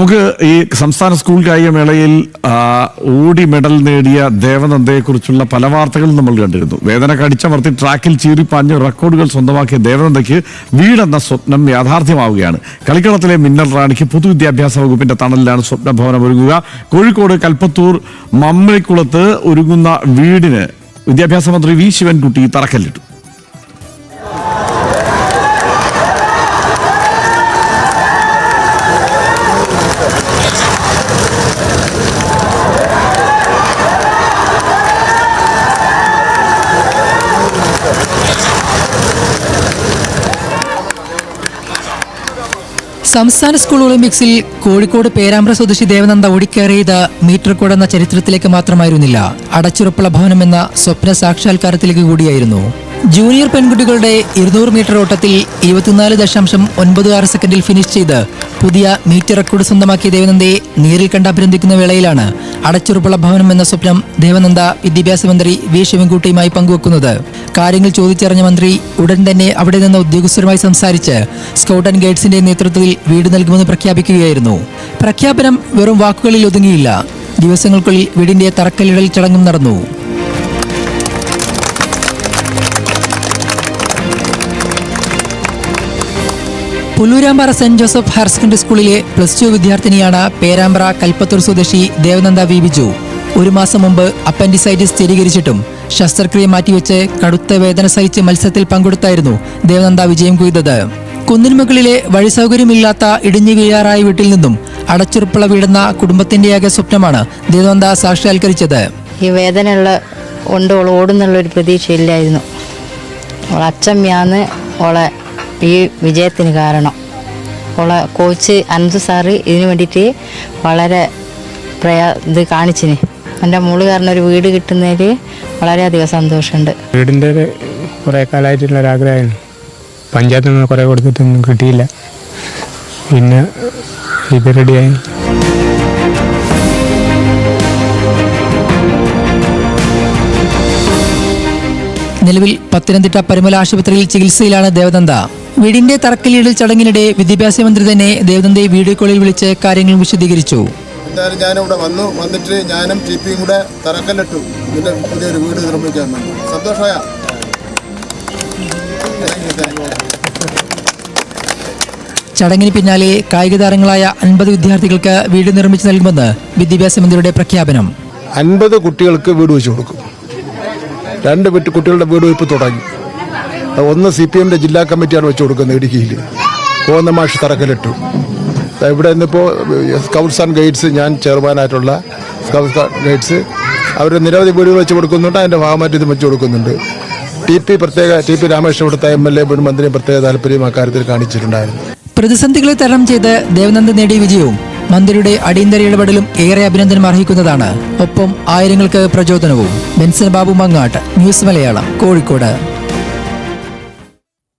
നമുക്ക് ഈ സംസ്ഥാന സ്കൂൾ കായികമേളയിൽ ഓടി മെഡൽ നേടിയ ദേവനന്ദയെക്കുറിച്ചുള്ള പല വാർത്തകളും നമ്മൾ കണ്ടിരുന്നു. വേദന കടിച്ചമർത്തി ട്രാക്കിൽ ചീറിപ്പാഞ്ഞ് റെക്കോർഡുകൾ സ്വന്തമാക്കിയ ദേവനന്ദയ്ക്ക് വീടെന്ന സ്വപ്നം യാഥാർത്ഥ്യമാവുകയാണ്. കളിക്കളത്തിലെ മിന്നൽ റാണിക്ക് പൊതുവിദ്യാഭ്യാസ വകുപ്പിന്റെ തണലിലാണ് സ്വപ്ന ഭവനം ഒരുങ്ങുക. കോഴിക്കോട് കൽപ്പത്തൂർ മമ്മളിക്കുളത്ത് ഒരുങ്ങുന്ന വീടിന് വിദ്യാഭ്യാസ മന്ത്രി വി. ശിവൻകുട്ടി തറക്കല്ലിട്ടു. സംസ്ഥാന സ്കൂൾ ഒളിമ്പിക്സിൽ കോഴിക്കോട് പേരാമ്പ്ര സ്വദേശി ദേവനന്ദ ഓടിക്കേറിയത് മീറ്റർ കോഡ് എന്ന ചരിത്രത്തിലേക്ക് മാത്രമായിരുന്നില്ല. അടച്ചുറപ്പുള്ള ഭവനം എന്ന സ്വപ്ന സാക്ഷാത്കാരത്തിലേക്ക് കൂടിയായിരുന്നു. ജൂനിയർ പെൺകുട്ടികളുടെ ഇരുന്നൂറ് മീറ്റർ ഓട്ടത്തിൽ ഇരുപത്തിനാല് ദശാംശം ഒൻപത് ആറ് സെക്കൻഡിൽ ഫിനിഷ് ചെയ്ത് പുതിയ മീറ്റർ റെക്കോർഡ് സ്വന്തമാക്കിയ ദേവനന്ദയെ നേരിൽ കണ്ട് അഭിനന്ദിക്കുന്ന വേളയിലാണ് അടച്ചുറപ്പുള്ള ഭവനം എന്ന സ്വപ്നം ദേവനന്ദ വിദ്യാഭ്യാസ മന്ത്രി വി ശിവൻകുട്ടിയുമായി പങ്കുവെക്കുന്നത്. കാര്യങ്ങൾ ചോദിച്ചറിഞ്ഞ മന്ത്രി ഉടൻ തന്നെ അവിടെ നിന്ന് ഉദ്യോഗസ്ഥരുമായി സംസാരിച്ച് സ്കൗട്ട് ആൻഡ് ഗൈഡ്സിന്റെ നേതൃത്വത്തിൽ വീട് നൽകുമെന്ന് പ്രഖ്യാപിക്കുകയായിരുന്നു. പ്രഖ്യാപനം വെറും വാക്കുകളിൽ ഒതുങ്ങിയില്ല. ദിവസങ്ങൾക്കുള്ളിൽ വീടിന്റെ തറക്കല്ലിടൽ ചടങ്ങും നടന്നു. Pullurampara saint Joseph higher secondary സ്കൂളിലെ പ്ലസ് ടു വിദ്യാർത്ഥിനിയാണ് പേരാമ്പ്ര കൽപ്പത്തൂർ സ്വദേശി ദേവനന്ദ വി ബിജു. ഒരു മാസം മുമ്പ് അപ്പൻഡിസൈറ്റിസ് സ്ഥിരീകരിച്ചിട്ടും ശസ്ത്രക്രിയ മാറ്റിവെച്ച് കടുത്ത വേദന സഹിച്ച് മത്സരത്തിൽ പങ്കെടുത്തായിരുന്നു ദേവനന്ദ വിജയം കൊയ്തത്. കുന്നിൻമുകളിലെ വഴി സൗകര്യമില്ലാത്ത ഇടിഞ്ഞു വീഴാറായ വീട്ടിൽ നിന്നും അടച്ചുറപ്പുള്ള വീടുന്ന കുടുംബത്തിന്റെയാകെ സ്വപ്നമാണ് ദേവനന്ദ സാക്ഷാത്കരിച്ചത്. ഈ വേദനയുള്ള കൊണ്ട് ഓടുന്നുള്ള ഒരു പ്രതീക്ഷയില്ലായിരുന്നു. ഓളെ അച്ചമ്മയാന്ന് ഓളെ ഈ വിജയത്തിന് കാരണം. ഉള്ള കോച്ച് അനന്ത് സാറ് ഇതിനു വേണ്ടിയിട്ട് വളരെ പ്രയാ ഇത് കാണിച്ചിന്. എന്റെ മോൾ കാരണം ഒരു വീട് കിട്ടുന്നതിൽ വളരെയധികം സന്തോഷമുണ്ട്. വീടിന്റെ ഒരു കുറേ കാലമായിട്ടുള്ള ഒരാഗ്രഹമായിരുന്നു പഞ്ചായത്തിൽ നിന്ന് കുറേ കൊടുത്തിട്ടൊന്നും കിട്ടിയില്ല. പിന്നെ ഇത് റെഡിയായി നിലവിൽ പത്തനംതിട്ട പരുമല ആശുപത്രിയിൽ ചികിത്സയിലാണ് ദേവനന്ദ. വീടിന്റെ തറക്കല്ലിടൽ ചടങ്ങിനിടെ വിദ്യാഭ്യാസ മന്ത്രി തന്നെ ദേവനന്ദയെ വീഡിയോ കോളിൽ വിളിച്ച് കാര്യങ്ങൾ വിശദീകരിച്ചു. എന്തായാലും ഞാനിവിടെ വന്നു വന്നിട്ട് ഞാനും ടി പിയും കൂടെ തറക്കല്ലിട്ടു. ഇതിന്റെ പുതിയൊരു വീട് നിർമ്മിക്കാൻ സന്തോഷമായ ചടങ്ങിന് പിന്നാലെ കായിക താരങ്ങളായ അൻപത് വിദ്യാർത്ഥികൾക്ക് വീട് നിർമ്മിച്ചു നൽകുമെന്ന് വിദ്യാഭ്യാസ മന്ത്രിയുടെ പ്രഖ്യാപനം. അൻപത് കുട്ടികൾക്ക് വീട് വെച്ചു കൊടുക്കും. രണ്ട് കുട്ടികളുടെ വീട് വെപ്പ് തുടങ്ങി. ഒന്ന് സി പി എമ്മിന്റെ ജില്ലാ കമ്മിറ്റിയാണ് വെച്ച് കൊടുക്കുന്നത് ഇടുക്കിയിൽ കോന്നമാഷ് തറക്കലിട്ടു ഇവിടെ ഇന്നിപ്പോൾ സ്കൗട്ട്സ് ആൻഡ് ഗൈഡ്സ് ഞാൻ ചെയർമാനായിട്ടുള്ള സ്കൗട്ട്സ് ഗൈഡ്സ് അവർ നിരവധി വീടുകൾ വെച്ച് കൊടുക്കുന്നുണ്ട്. അതിന്റെ ഭാഗമായിട്ട് ഇത് വെച്ച് കൊടുക്കുന്നുണ്ട്. ടി പി പ്രത്യേക ടി പി രാമകൃഷ്ണൻ ഇവിടുത്തെ എം എൽ എ മുൻ മന്ത്രിയും പ്രത്യേക താല്പര്യം അക്കാര്യത്തിൽ കാണിച്ചിട്ടുണ്ടായിരുന്നു. പ്രതിസന്ധികളെ തരണം ചെയ്ത് ദേവനന്ദ നേടിയ വിജയവും മന്ത്രിയുടെ അടിയന്തര ഇടപെടലും ഏറെ അഭിനന്ദനം അർഹിക്കുന്നതാണ്. ഒപ്പം ആയിരങ്ങൾക്ക് പ്രചോദനവും. Benson Babu Mangattu news Malayalam Kozhikode.